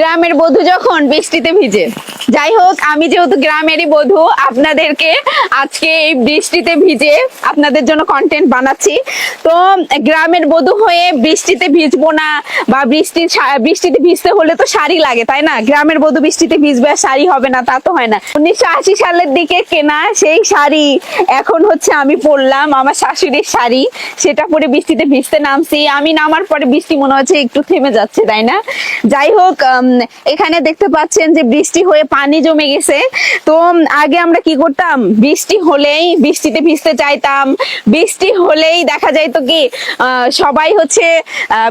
গ্রামের বধূ যখন বৃষ্টিতে ভিজে। যাই হোক, আমি যেহেতু গ্রামেরই বধূ, আপনাদেরকে আজকে এই বৃষ্টিতে ভিজে আপনাদের জন্য কন্টেন্ট বানাচ্ছি। তো গ্রামের বধূ হয়ে বৃষ্টিতে ভিজবো না বা বৃষ্টি বৃষ্টিতে ভিজতে হলে তো শাড়ি লাগে, তাই না? গ্রামের বধূ বৃষ্টিতে ভিজবে আর শাড়ি হবে না, তা তো হয় না। উনিশশো আশি সালের দিকে কেনা সেই শাড়ি এখন হচ্ছে আমি পরলাম, আমার শাশুড়ির শাড়ি। সেটা পরে বৃষ্টিতে ভিজতে নামছি। আমি নামার পরে বৃষ্টি মনে হচ্ছে একটু থেমে যাচ্ছে, তাই না? যাই হোক এখানে দেখতে পাচ্ছেন যে বৃষ্টি হয়ে পানি জমে গেছে। তো আগে আমরা কি করতাম? বৃষ্টি হলেই বৃষ্টিতে ভিজতে চাইতাম। বৃষ্টি হলেই দেখা যায় তো কি সবাই হচ্ছে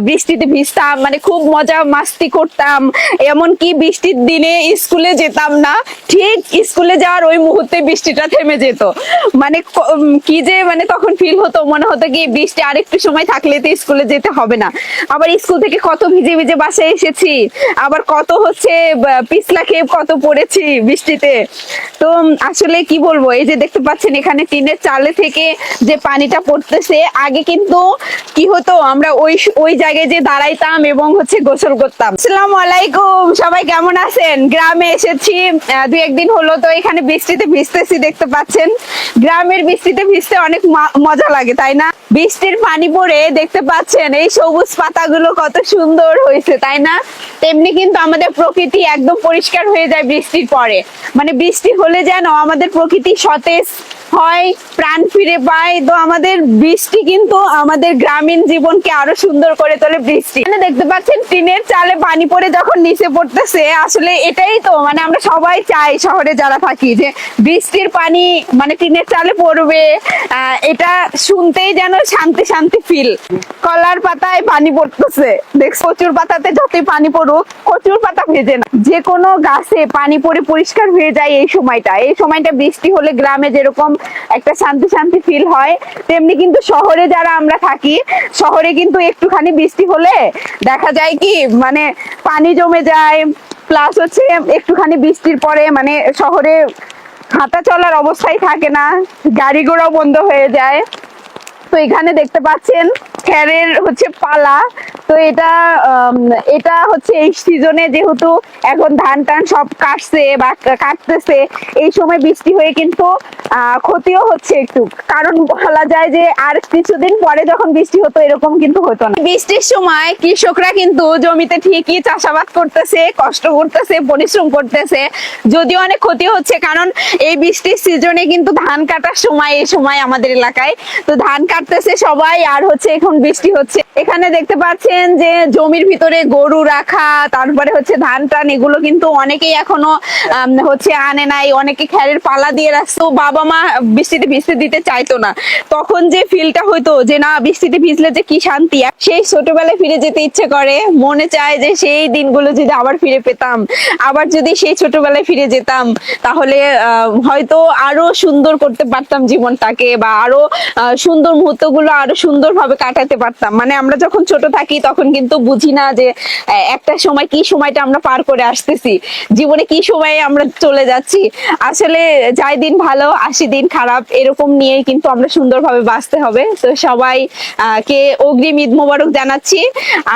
বৃষ্টিতে ভিজতাম মানে খুব মজা মাস্তি করতাম। এমনকি বৃষ্টির দিনে স্কুলে যেতাম না, ঠিক স্কুলে যাওয়ার ওই মুহূর্তে বৃষ্টিটা থেমে যেত। মানে কি যে মানে তখন ফিল হতো, মনে হতো কি, বৃষ্টি আরেকটু সময় থাকলে তো স্কুলে যেতে হবে না। আবার স্কুল থেকে কত ভিজে ভিজে বাসায় এসেছি, আবার কত হচ্ছে পিছলা খেয়ে কত পড়েছি বৃষ্টিতে? তো আসলে কি বলব, এই যে দেখতে পাচ্ছেন এখানে টিনের চালে থেকে যে পানিটা পড়তেছে, আগে কিন্তু কি হতো, আমরা ওই ওই জায়গায় যে দাঁড়াইতাম এবং হচ্ছে গোসল করতাম। আসসালামু আলাইকুম, সবাই কেমন আছেন? গ্রামে এসেছি দু একদিন হলো তো এখানে বৃষ্টিতে ভিজতেছি দেখতে পাচ্ছেন। গ্রামের বৃষ্টিতে ভিজতে অনেক মজা লাগে, তাই না? বৃষ্টির পানি পড়ে দেখতে পাচ্ছেন, এই সবুজ পাতাগুলো কত সুন্দর হয়েছে, তাই না? তেমনি কিন্তু আমাদের প্রকৃতি একদম পরিষ্কার হয়ে যায় বৃষ্টির পরে। মানে বৃষ্টি হলে যেন আমাদের প্রকৃতি সতেজ হয়, প্রাণ ফিরে পায়। তো আমাদের বৃষ্টি কিন্তু আমাদের গ্রামীণ জীবনকে আরও সুন্দর করে তোলে বৃষ্টি। এখানে দেখতে পাচ্ছেন, টিনের চালে পানি পড়ে যখন নিচে পড়তেছে, আসলে এটাই তো মানে আমরা সবাই চাই শহরে যারা থাকি যে বৃষ্টির পানি মানে টিনের চালে পড়বে এটা শুনতেই যেন শান্তি শান্তি ফিল কলার পাতায় পানি পড়তেছে। দেখ কচুর পাতাতে যতই পানি পড়ুক, কচুর পাতা ভেজে না। যে কোনো গাছে পানি পড়ে পরিষ্কার হয়ে যায় এই সময়টা। এই সময়টা বৃষ্টি হলে গ্রামে যেরকম একটা শান্তি শান্তি ফিল হয়, তেমনি কিন্তু শহরে যারা আমরা থাকি, শহরে কিন্তু একটুখানি বৃষ্টি হলে দেখা যায় কি মানে পানি জমে যায় প্লাস হচ্ছে একটুখানি বৃষ্টির পরে মানে শহরে হাঁটা চলার অবস্থায় থাকে না, গাড়ি ঘোড়াও বন্ধ হয়ে যায়। তো এখানে দেখতে পাচ্ছেন খ্যারের হচ্ছে পালা। তো এটা এটা হচ্ছে এই সিজনে যেহেতু এখন ধান টান সব কাটছে বা কাটতেছে, এই সময় বৃষ্টি হয়ে কিন্তু ক্ষতিও হচ্ছে একটু। কারণ বলা যায় যে আর কিছুদিন পরে যখন বৃষ্টি হতো, এরকম কিন্তু হতো না। বৃষ্টির সময় কৃষকরা কিন্তু জমিতে ঠিকই চাষাবাদ করতেছে, কষ্ট করতেছে, পরিশ্রম করতেছে। যদিও অনেক ক্ষতি হচ্ছে, কারণ এই বৃষ্টির সিজনে কিন্তু ধান কাটার সময়, এই সময় আমাদের এলাকায়। তো ধান কাটতেছে সবাই, আর হচ্ছে এখন বৃষ্টি হচ্ছে। এখানে দেখতে পাচ্ছেন যে জমির ভিতরে গরু রাখা, তারপরে হচ্ছে ধান টান, এগুলো কিন্তু অনেকেই এখনও হচ্ছে আনে নাই। অনেকে খ্যারের পালা দিয়ে রাখতো। বাবা মা বৃষ্টিতে ভিজতে দিতে চাইতো না। তখন যে ফিলটা হতো যে, না, বৃষ্টিতে ভিজলে যে কি শান্তি? সেই ছোটবেলায় ফিরে যেতে ইচ্ছে করে। মনে চায় যে, সেই দিনগুলো যদি আবার ফিরে পেতাম। আবার যদি সেই ছোটবেলায় ফিরে যেতাম, তাহলে হয়তো আরও সুন্দর করতে পারতাম জীবনটাকে বা আরও সুন্দর মুহূর্তগুলো আরও সুন্দরভাবে কাটাতে পারতাম। মানে আমরা যখন ছোট থাকি তখন কিন্তু বুঝি না যে একটা সময় কি সময়টা আমরা পার করে আসতেছি, জীবনে কি সময়ে আমরা চলে যাচ্ছি। আসলে যাই দিন ভালো, আসি দিন খারাপ, এরকম নিয়েই কিন্তু আমরা সুন্দরভাবে বাঁচতে হবে। তো সবাই কে অগ্রিম ঈদ মোবারক জানাচ্ছি।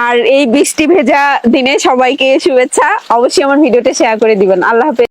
আর এই বৃষ্টি ভেজা দিনে সবাইকে শুভেচ্ছা। অবশ্যই আমার ভিডিওটা শেয়ার করে দিবেন। আল্লাহ হাফেজ।